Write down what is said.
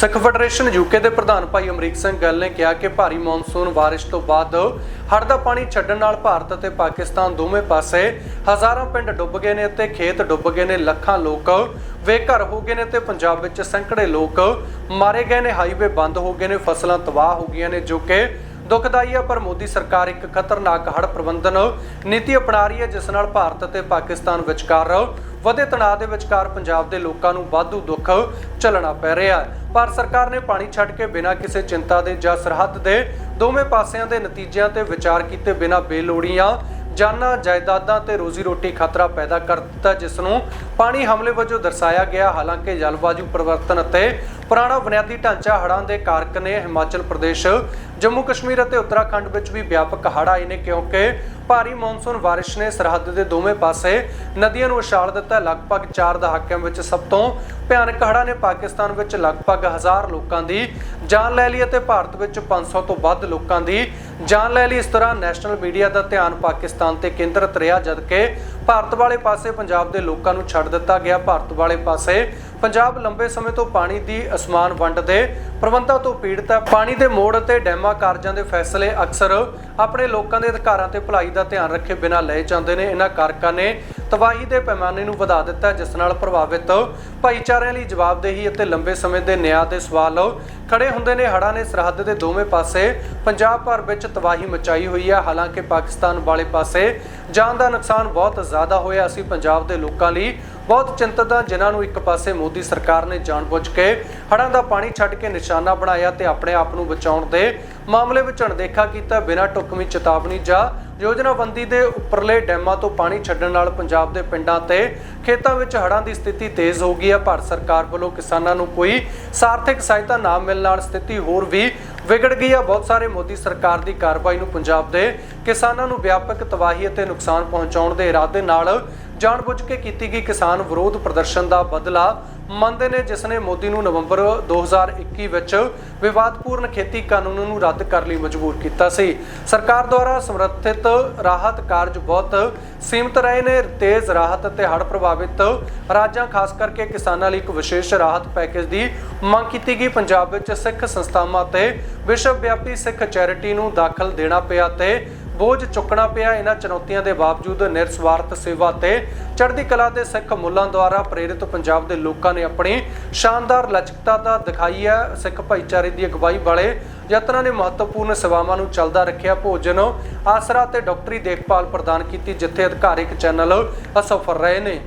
ਸਿੱਖ federation UK ਦੇ ਪ੍ਰਧਾਨ ਭਾਈ ਅਮਰੀਕ ਸਿੰਘ ਗੱਲ ਨੇ ਕਿਹਾ ਕਿ ਭਾਰੀ ਮੌਨਸੂਨ ਬਾਰਿਸ਼ ਤੋਂ ਬਾਅਦ ਹੜ੍ਹ ਦਾ ਪਾਣੀ ਛੱਡਣ ਨਾਲ ਭਾਰਤ ਅਤੇ ਪਾਕਿਸਤਾਨ ਦੋਵੇਂ ਪਾਸੇ ਹਜ਼ਾਰਾਂ ਪਿੰਡ ਡੁੱਬ ਗਏ ਨੇ ਅਤੇ ਖੇਤ ਡੁੱਬ ਗਏ ਨੇ, ਲੱਖਾਂ ਲੋਕ ਬੇਘਰ ਹੋ ਗਏ ਨੇ ਤੇ ਪੰਜਾਬ ਵਿੱਚ ਸੈਂਕੜੇ ਲੋਕ ਮਾਰੇ ਗਏ ਨੇ, ਹਾਈਵੇ ਬੰਦ ਹੋ ਗਏ ਨੇ, ਫਸਲਾਂ ਤਬਾਹ ਹੋ ਗਈਆਂ ਨੇ, ਜੋ ਕਿ ਦੁਖਦਾਈ ਹੈ ਪਰ ਮੋਦੀ ਸਰਕਾਰ ਇੱਕ ਖਤਰਨਾਕ ਹੜ੍ਹ ਪ੍ਰਬੰਧਨ ਨੀਤੀ ਅਪਣਾ ਰਹੀ ਹੈ, ਜਿਸ ਨਾਲ ਭਾਰਤ ਅਤੇ ਪਾਕਿਸਤਾਨ ਵਿਚਕਾਰ ਵਧੇ ਤਣਾਅ ਦੇ ਵਿਚਕਾਰ ਪੰਜਾਬ ਦੇ ਲੋਕਾਂ ਨੂੰ ਵਾਧੂ ਦੁੱਖ ਝੱਲਣਾ ਪੈ ਰਿਹਾ ਹੈ। ਪਰ ਸਰਕਾਰ ਨੇ ਪਾਣੀ ਛੱਡ ਕੇ ਬਿਨਾਂ ਕਿਸੇ ਚਿੰਤਾ ਦੇ ਜਾਂ ਸਰਹੱਦ ਦੇ ਦੋਵੇਂ ਪਾਸਿਆਂ ਦੇ ਨਤੀਜਿਆਂ ਤੇ ਵਿਚਾਰ ਕੀਤੇ ਬਿਨਾਂ ਬੇਲੋੜੀਆਂ ਜਾਨਾਂ, ਜਾਇਦਾਦਾਂ ਤੇ ਰੋਜ਼ੀ ਰੋਟੀ ਖਤਰਾ ਪੈਦਾ ਕਰ ਦਿੱਤਾ, ਜਿਸ ਨੂੰ ਪਾਣੀ ਹਮਲੇ ਵਜੋਂ ਦਰਸਾਇਆ ਗਿਆ। ਹਾਲਾਂਕਿ ਜਲਵਾਯੂ ਪਰਿਵਰਤਨ ਅਤੇ ਪੁਰਾਣਾ ਬੁਨਿਆਦੀ ਢਾਂਚਾ ਹੜ੍ਹਾਂ ਦੇ ਕਾਰਕ ਨੇ ਹਿਮਾਚਲ ਪ੍ਰਦੇਸ਼, ਜੰਮੂ ਕਸ਼ਮੀਰ ਅਤੇ ਉੱਤਰਾਖੰਡ ਵਿੱਚ ਵੀ ਵਿਆਪਕ ਹੜ੍ਹ ਆਏ ਨੇ ਕਿਉਂਕਿ ਭਾਰੀ ਮੌਨਸੂਨ ਬਾਰਿਸ਼ ਨੇ ਸਰਹੱਦ ਦੇ ਦੋਵੇਂ ਪਾਸੇ ਨਦੀਆਂ ਨੂੰ ਉਛਾਲ ਦਿੱਤਾ। ਲਗਭਗ 4 ਦਹਾਕਿਆਂ ਵਿੱਚ ਸਭ ਤੋਂ ਭਿਆਨਕ ਹੜ੍ਹਾਂ ਨੇ ਪਾਕਿਸਤਾਨ ਵਿੱਚ ਲਗਭਗ 1000 ਲੋਕਾਂ ਦੀ ਜਾਨ ਲੈ ਲਈ ਅਤੇ ਭਾਰਤ ਵਿੱਚ 500 ਤੋਂ ਵੱਧ ਲੋਕਾਂ ਦੀ ਜਾਨ ਲੈ ਲਈ। ਇਸ ਤਰ੍ਹਾਂ ਨੈਸ਼ਨਲ ਮੀਡੀਆ ਦਾ ਧਿਆਨ ਪਾਕਿਸਤਾਨ ਤੇ ਕੇਂਦਰਿਤ ਰਿਹਾ, ਜਦਕਿ ਭਾਰਤ ਵਾਲੇ ਪਾਸੇ, ਪੰਜਾਬ ਦੇ ਲੋਕਾਂ ਨੂੰ ਛੱਡ ਦਿੱਤਾ ਗਿਆ। ਭਾਰਤ ਵਾਲੇ ਪਾਸੇ ਪੰਜਾਬ ਲੰਬੇ ਸਮੇਂ ਤੋਂ ਪਾਣੀ ਦੀ ਅਸਮਾਨ ਵੰਡ ਦੇ ਪ੍ਰਬੰਧਾਂ ਤੋਂ ਪੀੜਤ ਹੈ। ਪਾਣੀ ਦੇ ਮੋੜ ਅਤੇ ਡੈਮਾਂ ਕਾਰਜਾਂ ਦੇ ਫੈਸਲੇ ਅਕਸਰ ਆਪਣੇ ਲੋਕਾਂ ਦੇ ਅਧਿਕਾਰਾਂ ਤੇ ਭਲਾਈ ਦਾ ਧਿਆਨ ਰੱਖੇ ਬਿਨਾਂ ਲਏ ਜਾਂਦੇ ਨੇ। ਇਹਨਾਂ ਕਾਰਕਾਂ ਨੇ ਤਬਾਹੀ ਦੇ ਪੈਮਾਨੇ ਨੂੰ ਵਧਾ ਦਿੱਤਾ ਜਿਸ ਨਾਲ ਪ੍ਰਭਾਵਿਤ ਭਾਈਚਾਰਿਆਂ ਲਈ ਜਵਾਬਦੇਹੀ ਅਤੇ ਲੰਬੇ ਸਮੇਂ ਦੇ ਨਿਆਂ ਦੇ ਸਵਾਲ ਖੜੇ ਹੁੰਦੇ ਨੇ। ਹੜ੍ਹਾਂ ਨੇ ਸਰਹੱਦ ਦੇ ਦੋਵੇਂ ਪਾਸੇ ਪੰਜਾਬ ਭਰ ਵਿੱਚ ਤਬਾਹੀ ਮਚਾਈ ਹੋਈ ਹੈ। ਹਾਲਾਂਕਿ ਪਾਕਿਸਤਾਨ ਵਾਲੇ ਪਾਸੇ ਜਾਨ ਦਾ ਨੁਕਸਾਨ ਬਹੁਤ ਜ਼ਿਆਦਾ ਹੋਇਆ। ਅਸੀਂ ਪੰਜਾਬ ਦੇ ਲੋਕਾਂ ਲਈ ਬਹੁਤ ਚਿੰਤਤ ਹਾਂ, ਜਿਨ੍ਹਾਂ ਨੂੰ ਇੱਕ ਪਾਸੇ ਮੋਦੀ ਸਰਕਾਰ ਨੇ ਜਾਣਬੁੱਝ ਕੇ ਹੜ੍ਹਾਂ ਦਾ ਪਾਣੀ ਛੱਡ ਕੇ ਨਿਸ਼ਾਨਾ ਬਣਾਇਆ ਤੇ ਆਪਣੇ ਆਪ ਨੂੰ ਬਚਾਉਣ ਦੇ ਮਾਮਲੇ ਵਿੱਚ ਅਣਦੇਖਾ ਕੀਤਾ। ਬਿਨਾਂ ਟੁਕਮੀ ਚੇਤਾਵਨੀ ਜਾਂ ਯੋਜਨਾਬੰਦੀ ਦੇ ਉੱਪਰਲੇ ਡੈਮਾਂ ਤੋਂ ਪਾਣੀ ਛੱਡਣ ਨਾਲ ਪੰਜਾਬ ਦੇ ਪਿੰਡਾਂ ਤੇ ਖੇਤਾਂ ਵਿੱਚ ਹੜ੍ਹਾਂ ਦੀ ਸਥਿਤੀ ਤੇਜ਼ ਹੋ ਗਈ ਹੈ। ਭਾਰਤ ਸਰਕਾਰ ਵੱਲੋਂ ਕਿਸਾਨਾਂ ਨੂੰ ਕੋਈ ਸਾਰਥਿਕ ਸਹਾਇਤਾ ਨਾ ਮਿਲਣ ਨਾਲ ਸਥਿਤੀ ਹੋਰ ਵੀ ਵਿਗੜ ਗਈ ਹੈ। ਬਹੁਤ ਸਾਰੇ ਮੋਦੀ ਸਰਕਾਰ ਦੀ ਕਾਰਵਾਈ ਨੂੰ ਪੰਜਾਬ ਦੇ ਕਿਸਾਨਾਂ ਨੂੰ ਵਿਆਪਕ ਤਬਾਹੀ ਅਤੇ ਨੁਕਸਾਨ ਪਹੁੰਚਾਉਣ ਦੇ ਇਰਾਦੇ ਨਾਲ ਜਾਣਬੁੱਝ ਕੇ ਕੀਤੀ ਗਈ ਕਿਸਾਨ ਵਿਰੋਧ ਪ੍ਰਦਰਸ਼ਨ ਦਾ ਬਦਲਾ ਮੰਨਦੇ ਨੇ, ਜਿਸ ਨੇ ਮੋਦੀ ਨੂੰ ਨਵੰਬਰ 2021 ਵਿੱਚ ਵਿਵਾਦਪੂਰਨ ਖੇਤੀ ਕਾਨੂੰਨ ਨੂੰ ਰੱਦ ਕਰਨ ਲਈ ਮਜਬੂਰ ਕੀਤਾ ਸੀ। ਸਰਕਾਰ ਦੁਆਰਾ ਸਮਰਥਿਤ ਰਾਹਤ ਕਾਰਜ ਬਹੁਤ ਸੀਮਤ ਰਹੇ ਨੇ। ਤੇਜ਼ ਰਾਹਤ ਅਤੇ ਹੜ੍ਹ ਪ੍ਰਭਾਵਿਤ ਰਾਜਾਂ, ਖਾਸ ਕਰਕੇ ਕਿਸਾਨਾਂ ਲਈ ਇੱਕ ਵਿਸ਼ੇਸ਼ ਰਾਹਤ ਪੈਕੇਜ ਦੀ ਮੰਗ ਕੀਤੀ ਗਈ। ਪੰਜਾਬ ਵਿੱਚ ਸਿੱਖ ਸੰਸਥਾਵਾਂ ਤੇ ਵਿਸ਼ਵ ਵਿਆਪੀ ਸਿੱਖ ਚੈਰਿਟੀ ਨੂੰ ਦਾਖਲ ਦੇਣਾ ਪਿਆ ਤੇ ਬੋਝ ਚੁੱਕਣਾ ਪਿਆ। ਇਹਨਾਂ ਚੁਣੌਤੀਆਂ ਦੇ ਬਾਵਜੂਦ ਨਿਰਸਵਾਰਥ ਸੇਵਾ ਤੇ ਚੜ੍ਹਦੀ ਕਲਾ ਦੇ ਸਿੱਖ ਮੁੱਲਾਂ ਦੁਆਰਾ ਪ੍ਰੇਰਿਤ ਪੰਜਾਬ ਦੇ ਲੋਕਾਂ ਨੇ ਆਪਣੀ ਸ਼ਾਨਦਾਰ ਲਚਕਤਾ ਦਾ ਦਿਖਾਈ ਹੈ। ਸਿੱਖ ਭਾਈਚਾਰੇ ਦੀ ਅਗਵਾਈ ਵਾਲੇ ਯਤਨਾਂ ਨੇ ਮਹੱਤਵਪੂਰਨ ਸੇਵਾਵਾਂ ਨੂੰ ਚੱਲਦਾ ਰੱਖਿਆ। ਭੋਜਨ, ਆਸਰਾ ਤੇ ਡਾਕਟਰੀ ਦੇਖਭਾਲ ਪ੍ਰਦਾਨ ਕੀਤੀ, ਜਿੱਥੇ ਅਧਿਕਾਰਿਕ ਚੈਨਲ ਅਸਫਲ ਰਹੇ ਨੇ।